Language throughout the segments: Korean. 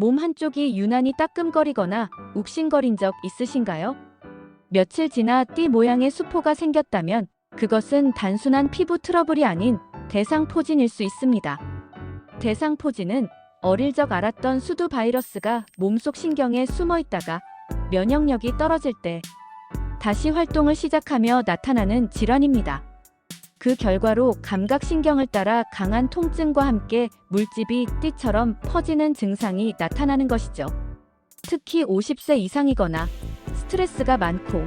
몸 한쪽이 유난히 따끔거리거나 욱신거린 적 있으신가요? 며칠 지나 띠 모양의 수포가 생겼다면 그것은 단순한 피부 트러블이 아닌 대상포진일 수 있습니다. 대상포진은 어릴 적 알았던 수두 바이러스가 몸속 신경에 숨어 있다가 면역력이 떨어질 때 다시 활동을 시작하며 나타나는 질환입니다. 그 결과로 감각신경을 따라 강한 통증과 함께 물집이 띠처럼 퍼지는 증상이 나타나는 것이죠. 특히 50세 이상이거나 스트레스가 많고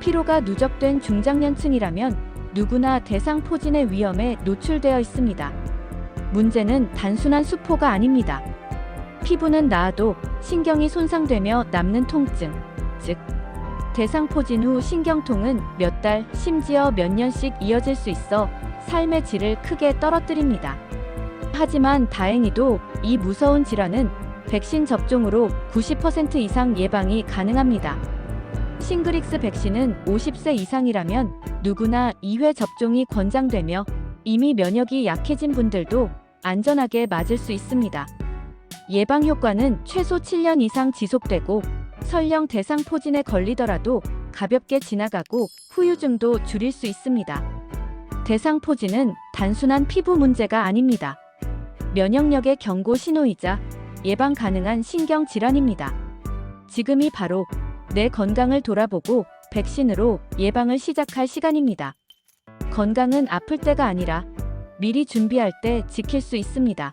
피로가 누적된 중장년층이라면 누구나 대상포진의 위험에 노출되어 있습니다. 문제는 단순한 수포가 아닙니다. 피부는 나아도 신경이 손상되며 남는 통증, 즉 대상포진 후 신경통은 몇 달, 심지어 몇 년씩 이어질 수 있어 삶의 질을 크게 떨어뜨립니다. 하지만 다행히도 이 무서운 질환은 백신 접종으로 90% 이상 예방이 가능합니다. 싱그릭스 백신은 50세 이상이라면 누구나 2회 접종이 권장되며 이미 면역이 약해진 분들도 안전하게 맞을 수 있습니다. 예방 효과는 최소 7년 이상 지속되고 설령 대상 포진에 걸리더라도 가볍게 지나가고 후유증도 줄일 수 있습니다. 대상 포진은 단순한 피부 문제가 아닙니다. 면역력의 경고 신호이자 예방 가능한 신경 질환입니다. 지금이 바로 내 건강을 돌아보고 백신으로 예방을 시작할 시간입니다. 건강은 아플 때가 아니라 미리 준비할 때 지킬 수 있습니다.